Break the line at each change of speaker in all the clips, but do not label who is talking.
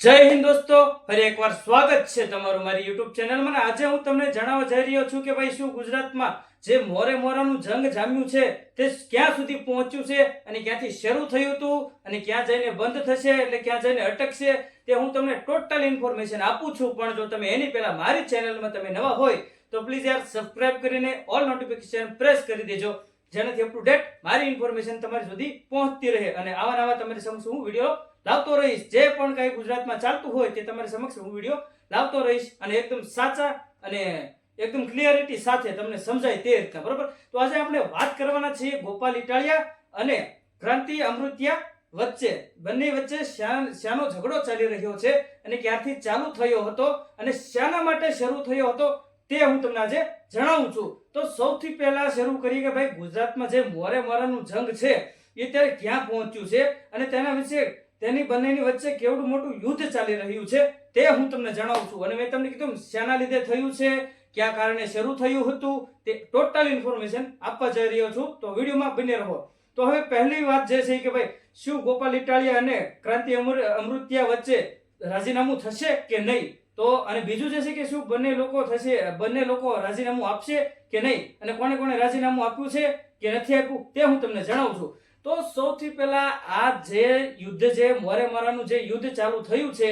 જય હિન્દ દોસ્તો, ફરી એકવાર સ્વાગત છે તમારું મારી યુટ્યુબ ચેનલમાં. આજે હું તમને જણાવવા જઈ રહ્યો છું કે ભાઈ શું ગુજરાતમાં જે મોરે મોરાનું જંગ જામ્યું છે, તે ક્યાં સુધી પહોંચ્યું છે અને ક્યાંથી શરૂ થયું હતું અને ક્યાં જઈને બંધ થશે એટલે ક્યાં જઈને અટકશે, તે હું તમને ટોટલ ઇન્ફોર્મેશન આપું છું. પણ જો તમે એની પહેલા મારી ચેનલમાં તમે નવા હોય, તો પ્લીઝ યાર સબસ્ક્રાઇબ કરીને ઓલ નોટિફિકેશન પ્રેસ કરી દેજો, જેનાથી અપ ટુ ડેટ મારી ઇન્ફોર્મેશન તમારી સુધી પહોંચતી રહે. અને આવા નવા તમારી સમક્ષ હું વીડિયો લાવતો રહીશ. જે પણ કંઈ ગુજરાતમાં ચાલતું હોય તે તમારી સમક્ષ હું વીડિયો લાવતો રહીશ અને એકદમ સાચા અને એકદમ ક્લિયરિટી સાથે તમને સમજાય તે રીતના બરોબર? તો આજે આપણે વાત કરવાના છીએ ગોપાલ ઇટાલિયા અને ક્રાંતિ અમૃતિયા વચ્ચે. બંને વચ્ચે શાનો ઝઘડો ચાલી રહ્યો છે અને ક્યારથી ચાલુ થયો હતો અને શાના માટે શરૂ થયો હતો તે હું તમને આજે જણાવું છું. તો સૌથી પહેલા શરૂ કરીએ કે ભાઈ ગુજરાતમાં જે મોરે મોરાનું જંગ છે એ ત્યારે ક્યાં પહોંચ્યું છે અને તેના વિશે તેની બંનેની વચ્ચે કેવડું મોટું યુદ્ધ ચાલી રહ્યું છે તે હું તમને જણાવું છું. અને મેં તમને કીધું શાના લીધે થયું છે, ક્યાં કારણે શરૂ થયું હતું, તે ટોટલ ઇન્ફોર્મેશન આપવા જઈ રહ્યો છું. તો વિડીયોમાં બને રહો. તો હવે પહેલી વાત જે છે કે ભાઈ, શું ગોપાલ ઇટાલિયા અને ક્રાંતિ અમૃતિયા વચ્ચે રાજીનામું થશે કે નહીં? તો, અને બીજું જે છે કે શું બંને લોકો થશે, બંને લોકો રાજીનામું આપશે કે નહીં? અને કોને કોને રાજીનામું આપ્યું છે કે નથી આપ્યું, તે હું તમને જણાવું છું. તો સૌથી પહેલા આ જે યુદ્ધ જે મોરે મોરાનું જે યુદ્ધ ચાલુ થયું છે,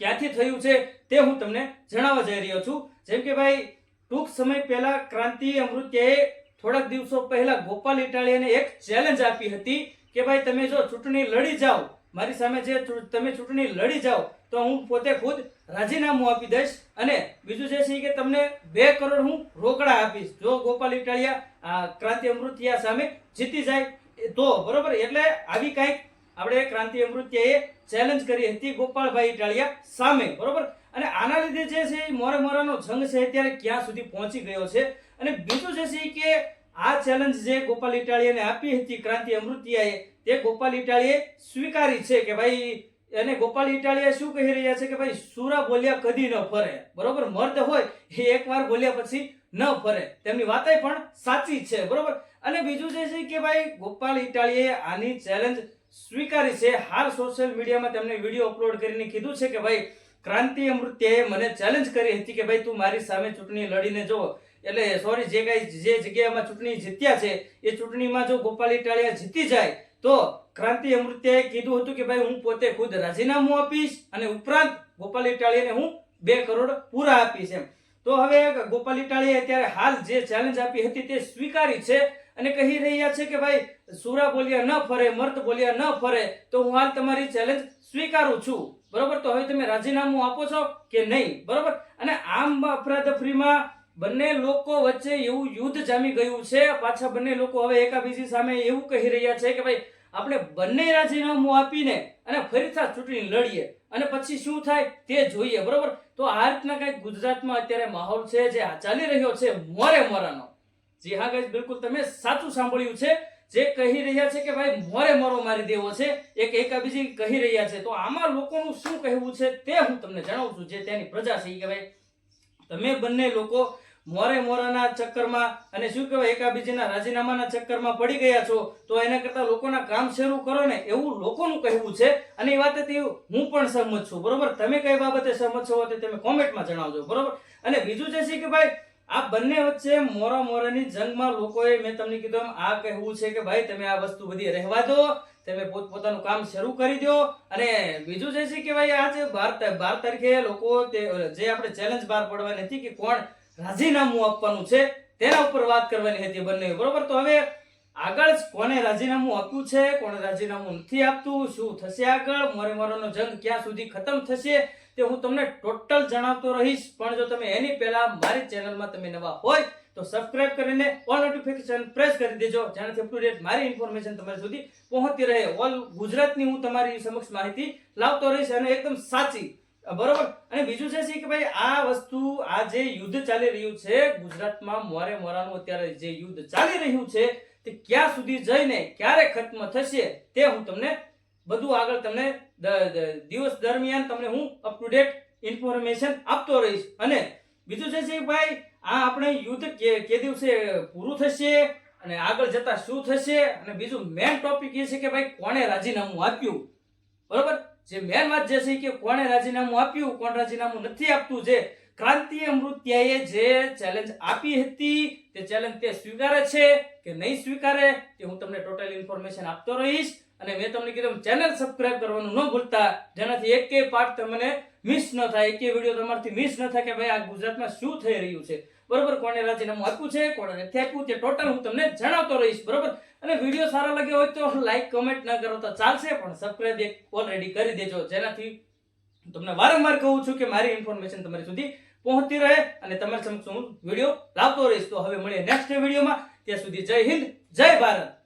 ક્યાંથી થયું છે તે હું તમને જણાવવા જઈ રહ્યો છું. જેમ કે ભાઈ, ટૂંક સમય પહેલા ક્રાંતિ અમૃત્યાએ થોડાક દિવસો પહેલા ગોપાલ ઇટાલિયાને એક ચેલેન્જ આપી હતી કે ભાઈ, તમે જો ચૂંટણી લડી જાઓ, મારી સામે જે તમે ચૂંટણી લડી જાઓ, તો હું પોતે ખુદ રાજીનામું આપી દઈશ અને બીજું જે છે કે તમને બે કરોડ હું રોકડા આપીશ. જો ગોપાલ ઇટાલિયા ક્રાંતિ અમૃતિયા સામે જીતી જાય તો બરોબર, એટલે આવી કાંઈક આપણે ક્રાંતિ અમૃત્યાએ ચેલેન્જ કરી હતી ગોપાલભાઈ ઇટાલિયા સામે, બરોબર? અને આના લીધે જે છે એ મોરે મોરાનો જંગ છે અત્યારે ક્યાં સુધી પહોંચી ગયો છે? અને બીજું જે છે કે આ ચેલેન્જ જે ગોપાલ ઇટાળિયાને આપી હતી ક્રાંતિ અમૃતિયાએ, તે ગોપાલ ઇટાળીએ સ્વીકારી છે કે ભાઈ અને ગોપાલ ઇટાલિયા શું કહી રહ્યા છે કે ભાઈ, સુરા બોલ્યા કદી ન ફરે, બરોબર? મર્દ હોય એ એકવાર બોલ્યા પછી ન ફરે. તેમની વાતય પણ સાચી છે, બરોબર? અને બીજું જે છે કે ભાઈ, ગોપાલ ઇટાળીએ આની ચેલેન્જ સ્વીકારી છે. હાલ સોશિયલ મીડિયામાં તેમણે વીડિયો અપલોડ કરીને કીધું છે કે ભાઈ, ક્રાંતિ અમૃત્યાએ મને ચેલેન્જ કરી હતી કે ભાઈ, તું મારી સામે ચૂંટણી લડીને જો એટલે સોરી જે કઈ જે જગ્યામાં ચૂંટણી જીત્યા છે, એ ચૂંટણીમાં જો ગોપાલ ઇટાલિયા જીતી જાય, તો ક્રાંતિ અમૃત્યાએ કીધું હતું કે ભાઈ, હું પોતે ખુદ રાજીનામું આપીશ અને ઉપરાંત ગોપાલ ઇટાલિયાને હું બે કરોડ પૂરા આપીશ એમ. તો હવે ગોપાલ ઇટાળીએ અત્યારે હાલ જે ચેલેન્જ આપી હતી તે સ્વીકારી છે અને કહી રહ્યા છે કે ભાઈ, સુરા બોલ્યા ન ફરે, મર્દ બોલ્યા ન ફરે, તો હું હાલ તમારી ચેલેન્જ સ્વીકારું છું. બરોબર? તો હવે તમે રાજીનામું આપો છો કે નહીં? બરોબર? અને આમ અફરાતફરીમાં બંને લોકો વચ્ચે એવું યુદ્ધ જામી ગયું છે. પાછા બંને લોકો હવે એકાબીજી સામે એવું કહી રહ્યા છે કે ભાઈ આપણે બંને રાજીનામું આપીને અને ફરીથી ચૂંટણી લડીએ. અને પછી શું થાય તે જોઈએ, બરોબર? તો આ રીતના કંઈક ગુજરાતમાં અત્યારે માહોલ છે, જે ચાલી રહ્યો છે મોરે મોરાનો. જી હા ગઈ બિલકુલ તમે સાચું સાંભળ્યું છે. જે કહી રહ્યા છે કે ભાઈ મોરે મોરો મારી દેવો છે, એક એકાબીજી કહી રહ્યા છે. તો આમાં લોકોનું શું કહેવું છે તે હું તમને જણાવું છું, જે ત્યાંની પ્રજા છે. કે ભાઈ, તમે બંને લોકો મોરે મોરાના ચક્કરમાં અને શું કહેવાય, એકાબીજીના રાજીનામાના ચક્કરમાં પડી ગયા છો, તો એના કરતાં લોકોના કામ શરૂ કરો ને એવું લોકોનું કહેવું છે. અને એ વાતે હું પણ સહમત છું, બરોબર? તમે કઈ બાબતે સહમત છો તે તમે કોમેન્ટમાં જણાવજો, બરોબર? અને બીજું જે છે કે ભાઈ, આ બંને વચ્ચે મોરા મોરાની જંગમાં લોકોએ મેં તમને કીધું આ કહેવું છે કે ભાઈ, તમે આ વસ્તુ બધી રહેવા દો, તમે પોતપોતાનું કામ શરૂ કરી દો. અને બીજું જે છે કે ભાઈ આજે બાર બાર તારીખે લોકો જે આપણે ચેલેન્જ બહાર પડવાની હતી કે કોણ રાજીનામું આપવાનું છે, તેના ઉપર વાત કરવાની હતી બંને બરોબર? તો હવે આગળ કોને રાજીનામું આપ્યું છે કોને રાજીનામું નથી આપતું, શું થશે આગળ? મોરે મારોનો જંગ ક્યાં સુધી ખતમ થશે તે હું તમને ટોટલ જણાવતો રહીશ. પણ જો તમે એની પહેલા મારી ચેનલમાં તમે નવા હોય, તો સબસ્ક્રાઇબ કરીને ઓલ નોટિફિકેશન પ્રેસ કરી દેજો, જેનાથી અપ ટુ ડેટ મારી ઇન્ફોર્મેશન તમારી સુધી પહોંચતી રહે. ઓલ ગુજરાતની હું તમારી સમક્ષ માહિતી લાવતો રહીશ અને એકદમ સાચી બરોબર. અને બીજું છે કે ભાઈ, આ વસ્તુ, આ જે યુદ્ધ ચાલી રહ્યું છે, ગુજરાતમાં મોરે મોરાનું અત્યારે જે યુદ્ધ ચાલી રહ્યું છે, તે ક્યાં સુધી જઈને ક્યારે ખત્મ થશે, તે હું તમને બધું આગળ તમને દિવસ દરમિયાન તમને હું અપ ટુ ડેટ ઇન્ફોર્મેશન આપતો રહીશ. અને બીજું છે કે ભાઈ, આ આપણે યુદ્ધ કે કે દિવસે પૂરું થશે, અને આગળ જતા શું થશે, અને બીજું મેન ટોપિક એ છે કે ભાઈ, કોણે રાજીનામું આપ્યું? બરોબર? જે મેન વાત જે છે કે કોણે રાજીનામું આપ્યું, કોણ રાજીનામું નથી આપતું, જે ક્રાંતિ અમૃત્યાએ જે ચેલેન્જ આપી હતી, તે ચેલેન્જ તે સ્વીકારે છે કે નહીં સ્વીકારે, તે હું તમને ટોટલ ઇન્ફોર્મેશન આપતો રહીશ. અને મેં તમને કીધું ચેનલ સબસ્ક્રાઇબ કરવાનું ન ભૂલતા. જેનાથી એક પાર્ટ તમને મિસ ન થાય કે વીડિયો તમારથી મિસ ન થાય કે ભાઈ આ ગુજરાતમાં શું થઈ રહ્યું છે? બરોબર? કોને રાજીનામું આપ્યું છે? કોને નથી આપ્યું? તે ટોટલ હું તમને જણાવતો રહીશ, બરોબર? અને વીડિયો સારા લાગ્યો હોય તો લાઈક કમેન્ટ ન કરો તો ચાલશે, પણ સબસ્ક્રાઈબ એક ઓલરેડી કરી દેજો. જેનાથી તમને વારંવાર કહું છું કે મારી ઇન્ફોર્મેશન તમારી સુધી પહોંચતી રહે અને તમારી સમક્ષ હું વીડિયો લાવતો રહીશ. તો હવે મળીએ નેક્સ્ટ વિડીયોમાં ત્યાં સુધી જય હિન્દ, જય ભારત.